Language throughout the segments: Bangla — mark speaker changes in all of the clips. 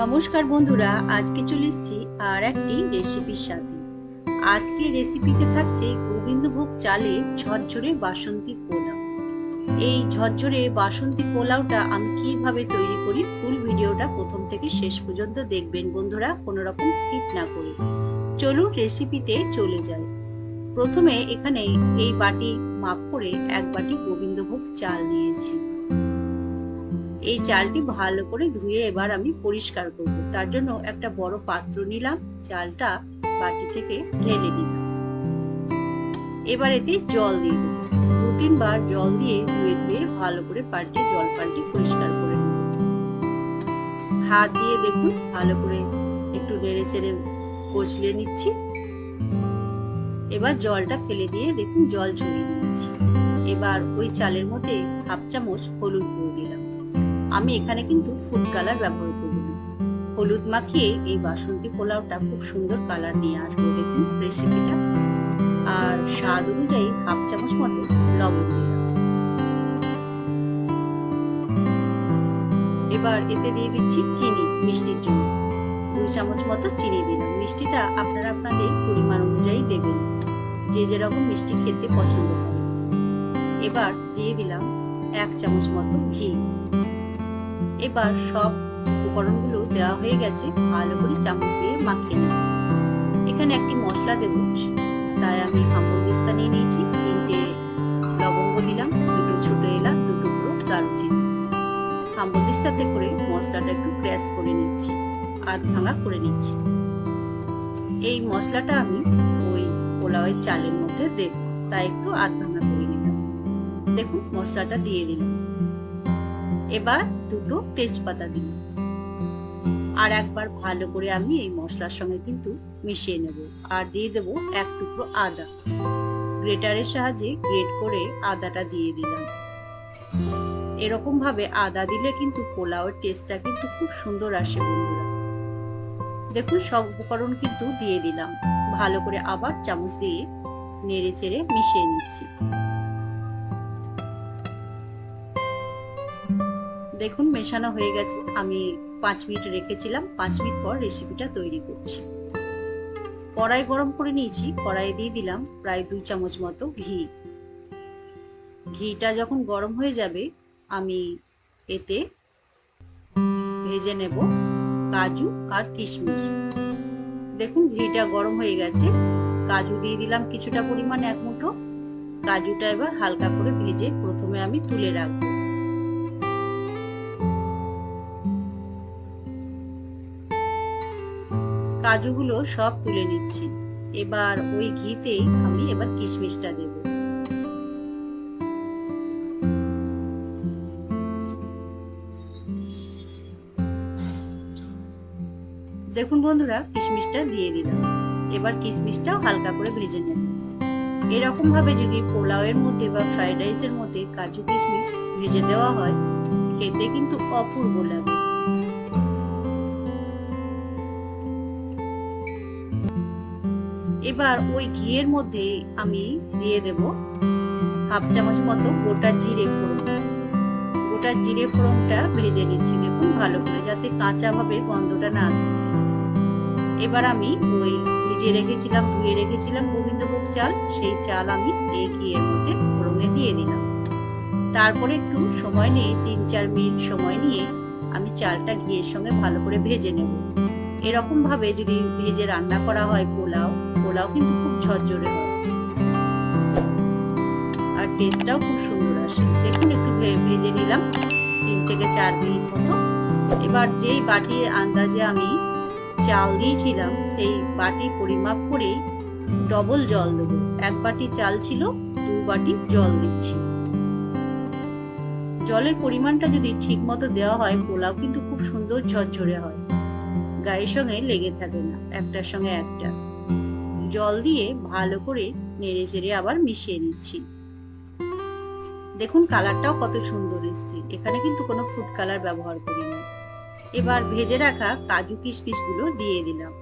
Speaker 1: নমস্কার বন্ধুরা, আজকে চলে এসেছি আর একটি রেসিপির সাথে। আজকে রেসিপিতে থাকছে গোবিন্দভোগ চালে ঝরঝরে বাসন্তী পোলাও। এই ঝরঝরে বাসন্তী পোলাওটা আমি কীভাবে তৈরি করি ফুল ভিডিওটা প্রথম থেকে শেষ পর্যন্ত দেখবেন বন্ধুরা, কোনো রকম স্কিপ না করে। চলুন রেসিপিতে চলে যাই। প্রথমে এখানে এই বাটি মাপ করে এক বাটি গোবিন্দভোগ চাল নিয়েছি। এই চালটি ভালো করে ধুয়ে এবার আমি পরিষ্কার করব। তার জন্য একটা বড় পাত্র নিলাম, চালটা বাটি থেকে ঢেলে নিলাম। এবার এতে জল দিয়ে দেবো। দু তিনবার জল দিয়ে ধুয়ে ধুয়ে ভালো করে পাল্টে, জল পাল্টে পরিষ্কার করে নেব হাত দিয়ে দেখুন, ভালো করে একটু নেড়ে চেড়ে কচলে নিচ্ছি। এবার জলটা ফেলে দিয়ে দেখুন, জল ঝরিয়ে নিচ্ছি। এবার ওই চালের মধ্যে হাফ চামচ হলুদ গুঁড়ো দিলাম। আমি এখানে কিন্তু ফুড কালার ব্যবহার করব হলুদ মাখিয়ে এই বাসন্তী পোলাওটা খুব সুন্দর কালার নিয়ে আসব, দেখুন রেসিপিটা আর স্বাদ অনুযায়ী হাফ চামচ মতো লবণ দিলাম। এবার এতে দিয়ে দিচ্ছি চিনি, মিষ্টির জন্য। দুই চামচ মতো চিনি দিলাম। মিষ্টিটা আপনারা আপনাদের পরিমাণ অনুযায়ী দেবেন। যে যেরকম মিষ্টি খেতে পছন্দ করে এবার দিয়ে দিলাম এক চামচ মতো ঘি। এবার সব উপকরণগুলো দেওয়া হয়ে গেছে, ভালো করে চামচ দিয়ে মাখিয়ে নেব এখানে একটি মশলা দেব। তাই আমি হাম্বল দিস্তা নিয়ে নিয়েছি, তিনটে লবঙ্গ দিলাম, দুটো ছোট এলাচ, দুটো বড় দারুচিনি। হাম্বল দিস্তাতে করে মশলাটা একটু ক্র্যাশ করে নিচ্ছি আধ ভাঙা করে নিচ্ছি। এই মশলাটা আমি ওই পোলাওয়ের চালের মধ্যে দেব। তাই একটু আধ ভাঙা করে নিলাম। দেখুন, মশলাটা দিয়ে দিলাম। এবার দুটো তেজপাতা দিন। আর একবার ভালো করে আমি এই মশলার সঙ্গে কিন্তু মিশিয়ে নেব। আর দিয়ে দেব এক টুকরো আদা। গ্রেটারের সাহায্যে গ্রেট করে আদাটা দিয়ে দিলাম। এরকম ভাবে আদা দিলে কিন্তু পোলাওয়ের টেস্টটা কিন্তু খুব সুন্দর আসে বন্ধুরা। দেখুন, সব উপকরণ কিন্তু দিয়ে দিলাম। ভালো করে আবার চামচ দিয়ে নেড়ে চেড়ে মিশিয়ে নিচ্ছি। দেখুন, মেশানো হয়ে গেছে। আমি পাঁচ মিনিট রেখেছিলাম, পাঁচ মিনিট পর রেসিপিটা তৈরি করছি। কড়াই গরম করে নিয়েছি কড়াই দিয়ে দিলাম প্রায় দুই চামচ মতো ঘি। ঘিটা যখন গরম হয়ে যাবে, আমি এতে ভেজে নেব কাজু আর কিশমিশ। দেখুন, ঘিটা গরম হয়ে গেছে। কাজু দিয়ে দিলাম কিছুটা পরিমাণে এক মুঠো। কাজুটা এবার হালকা করে ভেজে প্রথমে আমি তুলে রাখব। কাজুগুলো সব তুলে নিচ্ছি। এবার ওই ঘিতেই আমি এবার কিশমিশটা দেব। দেখুন বন্ধুরা, কিশমিশটা দিয়ে দিলাম। এবার কিশমিশটাও হালকা করে ভেজে নেব। এরকম ভাবে যদি পোলাওয়ের মধ্যে বা ফ্রাইড রাইসের মধ্যে কাজু কিশমিশ ভেজে দেওয়া হয়, খেতে কিন্তু অপূর্ব লাগে। এবার ওই ঘিয়ের মধ্যে আমি দিয়ে দেব হাফ চামচ মতো গোটা জিরে ফোড়ন। গোটা জিরে ফোড়নটা ভেজে নিচ্ছি, দেখুন ভালো করে, যাতে কাঁচা ভাবে গন্ধটা না থাকে। এবার আমি ওই ভিজে রেখেছিলাম, ধুয়ে রেখেছিলাম গোবিন্দভোগ চাল, সেই চাল আমি এই ঘিয়ের মধ্যে ফোড়নে দিয়ে দিলাম। তারপরে একটু সময় নিয়ে, তিন চার মিনিট সময় নিয়ে আমি চালটা ঘিয়ের সঙ্গে ভালো করে ভেজে নেব। এরকম ভাবে যদি ভেজে রান্না করা হয় পোলাও পোলাও কিন্তু খুব ঝরঝরে হয়। আর টেস্টটাও খুব সুন্দর আসে। দেখুন, একটু ভেজে নিলাম তিন থেকে চার মিনিট মতো। এবার যেই বাটির আন্দাজে আমি চাল দিয়েছিলাম, সেই বাটি পরিমাপ করে ডবল জল দেবো। এক বাটি চাল ছিল, দু বাটি জল দিচ্ছি। জলের পরিমাণটা যদি ঠিক মতো দেওয়া হয়, পোলাও কিন্তু খুব সুন্দর ঝরঝরে হয়। গায়ের সঙ্গে লেগে থাকে না, একটার সঙ্গে একটা। জল দিয়ে ভালো করে নেড়ে চেড়ে আবার মিশিয়ে নিচ্ছি। দেখুন কালারটাও কত সুন্দর এসছে। এখানে কিন্তু কোনো ফুড কালার ব্যবহার করিনি। এবার ভেজে রাখা কাজু কিশমিশগুলো দিয়ে দিলাম।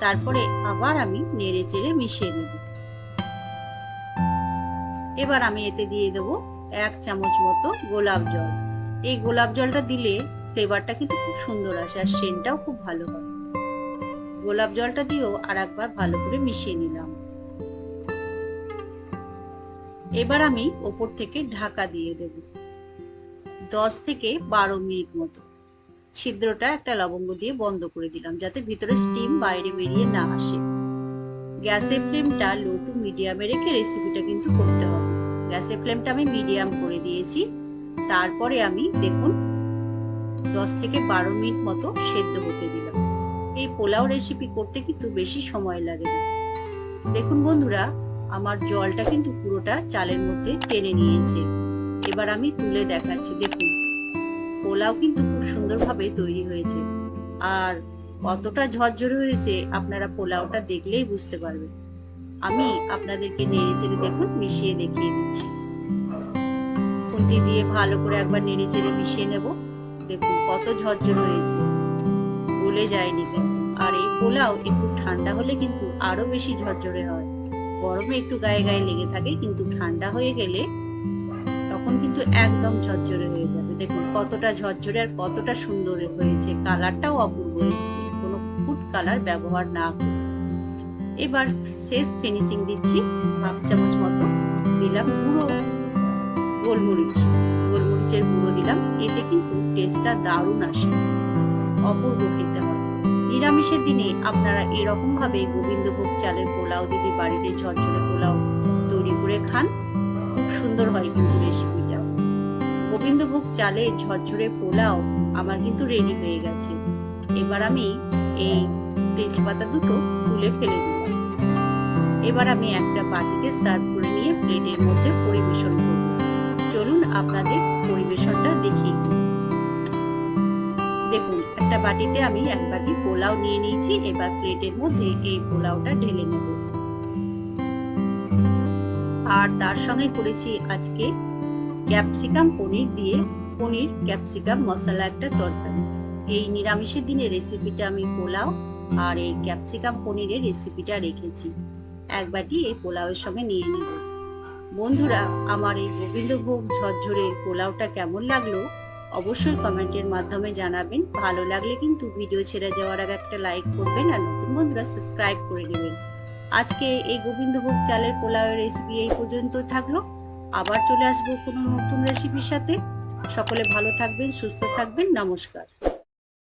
Speaker 1: তারপরে আবার আমি নেড়ে চেড়ে মিশিয়ে নেব। এবার আমি এতে দিয়ে দেবো এক চামচ মতো গোলাপ জল। এই গোলাপ জলটা দিলে ফ্লেভারটা কিন্তু খুব সুন্দর আসে আর সেন্টটাও খুব ভালো হয়। গোলাপ জলটা দিয়েও আর একবার ভালো করে মিশিয়ে নিলাম। এবার আমি ওপর থেকে ঢাকা দিয়ে দেব। দশ থেকে বারো মিনিট মতো। ছিদ্রটা একটা লবঙ্গ দিয়ে বন্ধ করে দিলাম যাতে ভিতরে স্টিম বাইরে বেরিয়ে না আসে। গ্যাসের ফ্লেমটা লো টু মিডিয়ামে রেখে রেসিপিটা কিন্তু করতে হবে। গ্যাসের ফ্লেমটা আমি মিডিয়াম করে দিয়েছি। তারপরে আমি দেখুন দশ থেকে বারো মিনিট মতো সেদ্ধ হতে দিলাম। এই পোলাও রেসিপি করতে কিন্তু বেশি সময় লাগে না। দেখুন বন্ধুরা, আমার জলটা কিন্তু পুরোটা চালের মধ্যে টেনে নিয়েছে। এবার আমি তুলে দেখাচ্ছি, দেখুন। পোলাও কিন্তু খুব সুন্দরভাবে তৈরি হয়েছে। আর কতটা ঝরঝরে হয়েছে, আপনারা পোলাওটা দেখলেই বুঝতে পারবেন। আমি আপনাদেরকে নেড়ে চেড়ে দেখুন, মিশিয়ে দেখিয়ে দিচ্ছি। খুন্তি দিয়ে ভালো করে একবার নেড়ে চেড়ে মিশিয়ে নেব। দেখুন কত ঝরঝরে হয়েছে। গলে যায়নি কিন্তু আর এই পোলাও একটু ঠান্ডা হলে কিন্তু আরও বেশি ঝরঝরে হয়। গরমে একটু গায়ে গায়ে লেগে থাকে, কিন্তু ঠান্ডা হয়ে গেলে তখন কিন্তু একদম ঝরঝরে হয়ে যাবে। দেখুন, কতটা ঝরঝরে আর কতটা সুন্দর হয়েছে। কালারটাও অপূর্ব এসেছে। কোনো ফুড কালার ব্যবহার না এবার শেষ ফিনিশিং দিচ্ছি হাফ চামচ মতো দিলাম গুঁড়ো, গোলমরিচ। গোলমরিচের গুঁড়ো দিলাম, এতে কিন্তু টেস্টটা দারুণ আসে। অপূর্ব খেতে হয়। নিরামিষের দিনে আপনারা এরকম ভাবে গোবিন্দভোগ চালের পোলাও দিদি বাড়িতে ঝরঝরে পোলাও তৈরি করে খান। খুব সুন্দর হয় কিন্তু রেসিপিটা। গোবিন্দভোগ চালে ঝরঝরে পোলাও আমার কিন্তু রেডি হয়ে গেছে। এবার আমি এই তেজপাতা দুটো তুলে ফেলে দিলাম এবার আমি একটা বাটিতে সার্ভ করে নিয়ে প্লেটের মধ্যে পরিবেশন করব। চলুন আপনাদের পরিবেশনটা দেখি দেখুন একটা বাটিতে আমি এক বাটি পোলাও নিয়ে নিয়েছি, এবার প্লেটের মধ্যে এই পোলাওটা ঢেলে নেব। আর তার সঙ্গে করেছি আজকে ক্যাপসিকাম পনির দিয়ে পনির ক্যাপসিকাম মশলা একটা তরকারি। এই নিরামিষের দিনে রেসিপিটা আমি পোলাও আর এই ক্যাপসিকাম পনিরের রেসিপিটা রেখেছি। এক বাটি এই পোলাওয়ের সঙ্গে নিয়ে নেব। বন্ধুরা, আমার এই গোবিন্দভোগ ঝরঝরে পোলাওটা কেমন লাগল? অবশ্যই কমেন্টের মাধ্যমে জানাবেন। ভালো লাগলে কিন্তু ভিডিও ছেড়ে যাওয়ার আগে একটা লাইক করবেন আর নতুন বন্ধুরা সাবস্ক্রাইব করে নেবেন। আজকে এই গোবিন্দভোগ চালের পোলাও রেসিপি এই পর্যন্ত থাকল। আবার চলে আসব কোনো নতুন রেসিপির সাথে। সকলে ভালো থাকবেন, সুস্থ থাকবেন। নমস্কার।